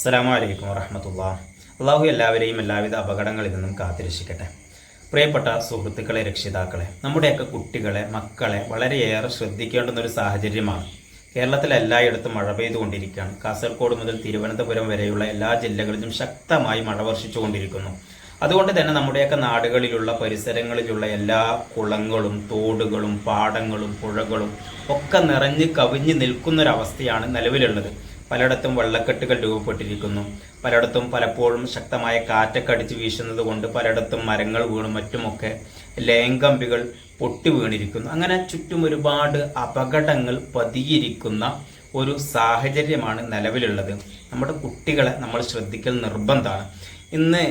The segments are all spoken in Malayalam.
അസ്സലാമു അലൈക്കും വറഹമത്തുള്ള അള്ളാഹു എല്ലാവരെയും എല്ലാവിധ അപകടങ്ങളിൽ നിന്നും കാത്തിരക്ഷിക്കട്ടെ. പ്രിയപ്പെട്ട സുഹൃത്തുക്കളെ രക്ഷിതാക്കളെ നമ്മുടെയൊക്കെ കുട്ടികളെ മക്കളെ വളരെയേറെ ശ്രദ്ധിക്കേണ്ടുന്ന ഒരു സാഹചര്യമാണ്. കേരളത്തിൽ എല്ലായിടത്തും മഴ പെയ്തുകൊണ്ടിരിക്കുകയാണ്. കാസർഗോഡ് മുതൽ തിരുവനന്തപുരം വരെയുള്ള എല്ലാ ജില്ലകളിലും ശക്തമായി മഴ വർഷിച്ചുകൊണ്ടിരിക്കുന്നു. അതുകൊണ്ട് തന്നെ നമ്മുടെയൊക്കെ നാടുകളിലുള്ള പരിസരങ്ങളിലുള്ള എല്ലാ കുളങ്ങളും തോടുകളും പാടങ്ങളും പുഴകളും ഒക്കെ നിറഞ്ഞ് കവിഞ്ഞ് നിൽക്കുന്നൊരവസ്ഥയാണ് നിലവിലുള്ളത്. പലയിടത്തും വെള്ളക്കെട്ടുകൾ രൂപപ്പെട്ടിരിക്കുന്നു. പലയിടത്തും പലപ്പോഴും ശക്തമായ കാറ്റൊക്കെ അടിച്ച് വീശുന്നത് കൊണ്ട് പലയിടത്തും മരങ്ങൾ വീണും മറ്റുമൊക്കെ ലേങ്കമ്പികൾ പൊട്ടി വീണിരിക്കുന്നു. അങ്ങനെ ചുറ്റും ഒരുപാട് അപകടങ്ങൾ പതിയിരിക്കുന്ന ഒരു സാഹചര്യമാണ് നിലവിലുള്ളത്. നമ്മുടെ കുട്ടികളെ നമ്മൾ ശ്രദ്ധിക്കൽ നിർബന്ധമാണ്. ഇന്ന്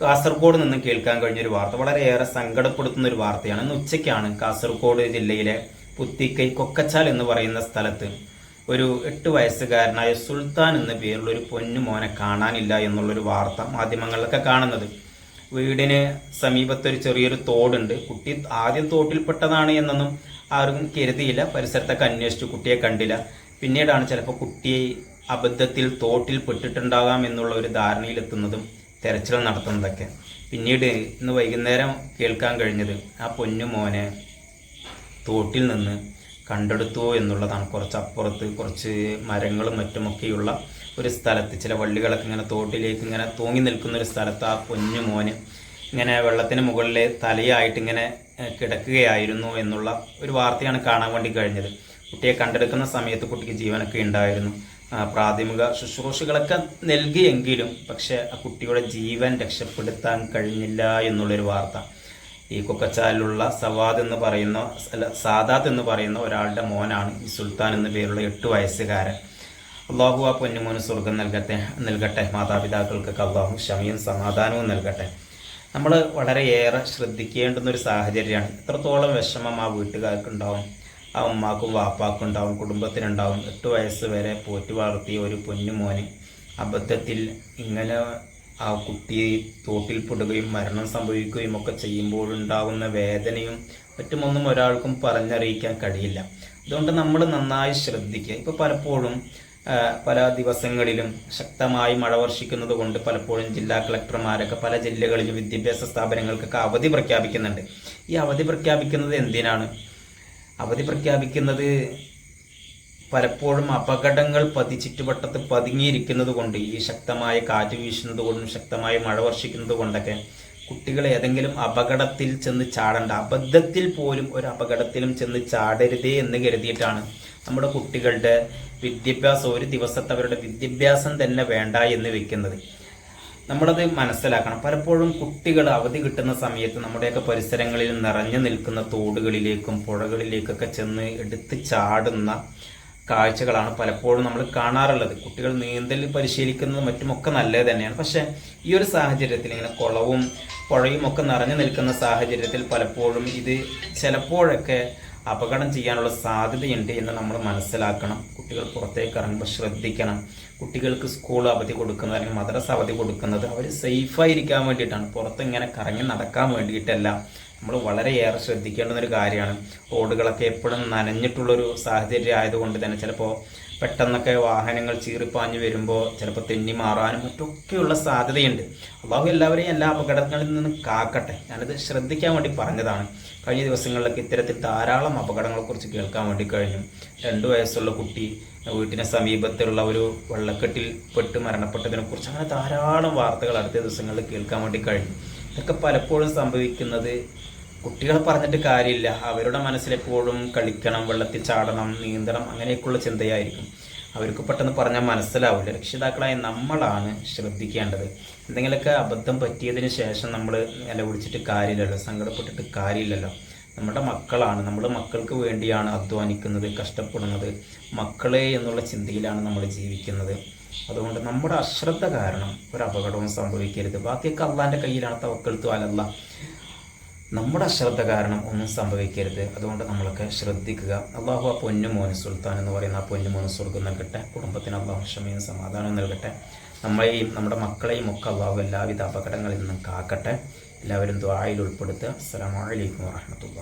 കാസർഗോഡ് നിന്ന് കേൾക്കാൻ കഴിഞ്ഞൊരു വാർത്ത വളരെയേറെ സങ്കടപ്പെടുത്തുന്ന ഒരു വാർത്തയാണ്. ഇന്ന് ഉച്ചയ്ക്കാണ് കാസർഗോഡ് ജില്ലയിലെ പുത്തിക്കൈ കൊക്കച്ചാൽ എന്ന് പറയുന്ന സ്ഥലത്ത് ഒരു എട്ട് വയസ്സുകാരനായ സുൽത്താൻ എന്ന പേരുള്ള ഒരു പൊന്നു മോനെ കാണാനില്ല എന്നുള്ളൊരു വാർത്ത മാധ്യമങ്ങളിലൊക്കെ കാണുന്നത്. വീടിന് സമീപത്തൊരു ചെറിയൊരു തോടുണ്ട്. കുട്ടി ആദ്യം തോട്ടിൽപ്പെട്ടതാണ് എന്നൊന്നും ആരും കരുതിയില്ല. പരിസരത്തൊക്കെ അന്വേഷിച്ചു. കുട്ടിയെ കണ്ടില്ല. പിന്നീടാണ് ചിലപ്പോൾ കുട്ടിയെ അബദ്ധത്തിൽ തോട്ടിൽ പെട്ടിട്ടുണ്ടാകാം എന്നുള്ള ഒരു ധാരണയിലെത്തുന്നതും തെരച്ചിൽ നടത്തുന്നതൊക്കെ. പിന്നീട് ഇന്ന് വൈകുന്നേരം കേൾക്കാൻ കഴിഞ്ഞത് ആ പൊന്നു മോനെ തോട്ടിൽ നിന്ന് കണ്ടെടുത്തു എന്നുള്ളതാണ് കുറച്ച് അപ്പുറത്ത് കുറച്ച് മരങ്ങളും മറ്റുമൊക്കെയുള്ള ഒരു സ്ഥലത്ത്. ചില വള്ളികളൊക്കെ ഇങ്ങനെ തോട്ടിലേക്ക് ഇങ്ങനെ തൂങ്ങി നിൽക്കുന്ന ഒരു സ്ഥലത്ത് ആ പൊന്നു മോന് ഇങ്ങനെ വെള്ളത്തിന് മുകളിലെ തലയായിട്ട് ഇങ്ങനെ കിടക്കുകയായിരുന്നു എന്നുള്ള ഒരു വാർത്തയാണ് കാണാൻ വേണ്ടി കഴിഞ്ഞത്. കുട്ടിയെ കണ്ടെടുക്കുന്ന സമയത്ത് കുട്ടിക്ക് ജീവനൊക്കെ ഉണ്ടായിരുന്നു. പ്രാഥമിക ശുശ്രൂഷകളൊക്കെ നൽകിയെങ്കിലും പക്ഷേ ആ കുട്ടിയുടെ ജീവൻ രക്ഷപ്പെടുത്താൻ കഴിഞ്ഞില്ല എന്നുള്ളൊരു വാർത്ത. ഈ കൊക്കച്ചാലിലുള്ള സവാദ് എന്ന് പറയുന്ന അല്ല സാദാത്ത് എന്ന് പറയുന്ന ഒരാളുടെ മോനാണ് ഈ സുൽത്താൻ എന്ന പേരുള്ള എട്ട് വയസ്സുകാരൻ. അള്ളാഹു ആ പൊന്നുമോന് സ്വർഗം നൽകട്ടെ നൽകട്ടെ. മാതാപിതാക്കൾക്കൊക്കെ അള്ളാഹു ക്ഷമയും സമാധാനവും നൽകട്ടെ. നമ്മൾ വളരെയേറെ ശ്രദ്ധിക്കേണ്ടുന്ന ഒരു സാഹചര്യമാണ്. എത്രത്തോളം വിഷമം ആ വീട്ടുകാർക്കുണ്ടാവും ആ ഉമ്മാക്കും വാപ്പാക്കും ഉണ്ടാവും കുടുംബത്തിനുണ്ടാവും. എട്ട് വയസ്സ് വരെ പോറ്റി വളർത്തിയ ഒരു പൊന്നുമോന് അബദ്ധത്തിൽ ഇങ്ങനെ ആ കുട്ടി തോട്ടിൽപ്പെടുകയും മരണം സംഭവിക്കുകയും ഒക്കെ ചെയ്യുമ്പോഴുണ്ടാകുന്ന വേദനയും മറ്റുമൊന്നും ഒരാൾക്കും പറഞ്ഞറിയിക്കാൻ കഴിയില്ല. അതുകൊണ്ട് നമ്മൾ നന്നായി ശ്രദ്ധിക്കുക. ഇപ്പോൾ പലപ്പോഴും പല ദിവസങ്ങളിലും ശക്തമായി മഴ വർഷിക്കുന്നത് കൊണ്ട് പലപ്പോഴും ജില്ലാ കളക്ടർമാരൊക്കെ പല ജില്ലകളിലും വിദ്യാഭ്യാസ സ്ഥാപനങ്ങൾക്കൊക്കെ അവധി പ്രഖ്യാപിക്കുന്നുണ്ട്. ഈ അവധി പ്രഖ്യാപിക്കുന്നത് എന്തിനാണ്? അവധി പ്രഖ്യാപിക്കുന്നത് പലപ്പോഴും അപകടങ്ങൾ പതി ചുറ്റുവട്ടത്ത് പതുങ്ങിയിരിക്കുന്നത് കൊണ്ട് ഈ ശക്തമായ കാറ്റ് വീശുന്നത് കൊണ്ടും ശക്തമായ മഴ വർഷിക്കുന്നത് കൊണ്ടൊക്കെ കുട്ടികൾ ഏതെങ്കിലും അപകടത്തിൽ ചെന്ന് ചാടണ്ട. അബദ്ധത്തിൽ പോലും ഒരു അപകടത്തിലും ചെന്ന് ചാടരുതേ എന്ന് കരുതിയിട്ടാണ് നമ്മുടെ കുട്ടികളുടെ വിദ്യാഭ്യാസം ഒരു ദിവസത്തെ അവരുടെ വിദ്യാഭ്യാസം തന്നെ വേണ്ട എന്ന് വെക്കുന്നത്. നമ്മളത് മനസ്സിലാക്കണം. പലപ്പോഴും കുട്ടികൾ അവധി കിട്ടുന്ന സമയത്ത് നമ്മുടെയൊക്കെ പരിസരങ്ങളിൽ നിറഞ്ഞു നിൽക്കുന്ന തോടുകളിലേക്കും പുഴകളിലേക്കൊക്കെ ചെന്ന് എടുത്ത് ചാടുന്ന കാഴ്ചകളാണ് പലപ്പോഴും നമ്മൾ കാണാറുള്ളത്. കുട്ടികൾ നീന്തൽ പരിശീലിക്കുന്നതും മറ്റുമൊക്കെ നല്ലത് തന്നെയാണ്. പക്ഷേ ഈ ഒരു സാഹചര്യത്തിൽ ഇങ്ങനെ കുളവും പുഴയും ഒക്കെ നിറഞ്ഞു നിൽക്കുന്ന സാഹചര്യത്തിൽ പലപ്പോഴും ഇത് ചിലപ്പോഴൊക്കെ അപകടം ചെയ്യാനുള്ള സാധ്യതയുണ്ട് എന്ന് നമ്മൾ മനസ്സിലാക്കണം. കുട്ടികൾ പുറത്തേക്ക് ഇറങ്ങുമ്പോൾ ശ്രദ്ധിക്കണം. കുട്ടികൾക്ക് സ്കൂൾ അവധി കൊടുക്കുന്നത് അല്ലെങ്കിൽ മദ്രസ അവധി കൊടുക്കുന്നത് അവർ സേഫായിരിക്കാൻ വേണ്ടിയിട്ടാണ്. പുറത്ത് ഇങ്ങനെ കറങ്ങി നടക്കാൻ വേണ്ടിയിട്ടല്ല. നമ്മൾ വളരെയേറെ ശ്രദ്ധിക്കേണ്ടുന്ന ഒരു കാര്യമാണ്. റോഡുകളൊക്കെ എപ്പോഴും നനഞ്ഞിട്ടുള്ളൊരു സാഹചര്യം ആയതുകൊണ്ട് തന്നെ ചിലപ്പോൾ പെട്ടെന്നൊക്കെ വാഹനങ്ങൾ ചീറിപ്പാഞ്ഞു വരുമ്പോൾ ചിലപ്പോൾ തെന്നി മാറാനും മറ്റൊക്കെയുള്ള സാധ്യതയുണ്ട്. അള്ളാഹു എല്ലാവരെയും എല്ലാ അപകടങ്ങളിൽ നിന്നും കാക്കട്ടെ. ഞാനത് ശ്രദ്ധിക്കാൻ വേണ്ടി പറഞ്ഞതാണ്. കഴിഞ്ഞ ദിവസങ്ങളിലൊക്കെ ഇത്തരത്തിൽ ധാരാളം അപകടങ്ങളെക്കുറിച്ച് കേൾക്കാൻ വേണ്ടി കഴിഞ്ഞു. രണ്ടു വയസ്സുള്ള കുട്ടി വീട്ടിന് സമീപത്തുള്ള ഒരു വെള്ളക്കെട്ടിൽ പെട്ട് മരണപ്പെട്ടതിനെക്കുറിച്ച് അങ്ങനെ ധാരാളം വാർത്തകൾ അടുത്ത ദിവസങ്ങളിൽ കേൾക്കാൻ വേണ്ടി കഴിഞ്ഞു. ഇതൊക്കെ പലപ്പോഴും സംഭവിക്കുന്നത്. കുട്ടികൾ പറഞ്ഞിട്ട് കാര്യമില്ല. അവരുടെ മനസ്സിലെപ്പോഴും കളിക്കണം വെള്ളത്തിൽ ചാടണം നീന്തണം അങ്ങനെയൊക്കെയുള്ള ചിന്തയായിരിക്കും. അവർക്ക് പെട്ടെന്ന് പറഞ്ഞാൽ മനസ്സിലാവില്ല. രക്ഷിതാക്കളായ നമ്മളാണ് ശ്രദ്ധിക്കേണ്ടത്. എന്തെങ്കിലുമൊക്കെ അബദ്ധം പറ്റിയതിന് ശേഷം നമ്മൾ നിലവിളിച്ചിട്ട് കാര്യമില്ലല്ലോ സങ്കടപ്പെട്ടിട്ട് കാര്യമില്ലല്ലോ. നമ്മുടെ മക്കളാണ്. നമ്മൾ മക്കൾക്ക് വേണ്ടിയാണ് അധ്വാനിക്കുന്നത് കഷ്ടപ്പെടുന്നത്. മക്കളെ എന്നുള്ള ചിന്തയിലാണ് നമ്മൾ ജീവിക്കുന്നത്. അതുകൊണ്ട് നമ്മുടെ അശ്രദ്ധ കാരണം ഒരു അപകടവും സംഭവിക്കരുത്. ബാക്കിയൊക്കെ അള്ളാന്റെ കയ്യിലാണ് തവക്കെടുത്തു അലല്ല. നമ്മുടെ അശ്രദ്ധ കാരണം ഒന്നും സംഭവിക്കരുത്. അതുകൊണ്ട് നമ്മളൊക്കെ ശ്രദ്ധിക്കുക. അള്ളാഹു ആ പൊന്നു മോന് സുൽത്താൻ എന്ന് പറയുന്ന ആ പൊന്നു മോന് സ്വർഗം നൽകട്ടെ. കുടുംബത്തിന് അള്ളാഹു ക്ഷമയും സമാധാനവും നൽകട്ടെ. നമ്മളെയും നമ്മുടെ മക്കളെയും ഒക്കെ അള്ളാഹു എല്ലാവിധ അപകടങ്ങളിൽ നിന്നും കാക്കട്ടെ. എല്ലാവരും ദ്വായിൽ ഉൾപ്പെടുത്തുക. അസ്സലാമു അലൈക്കും വാഹമത്തുള്ള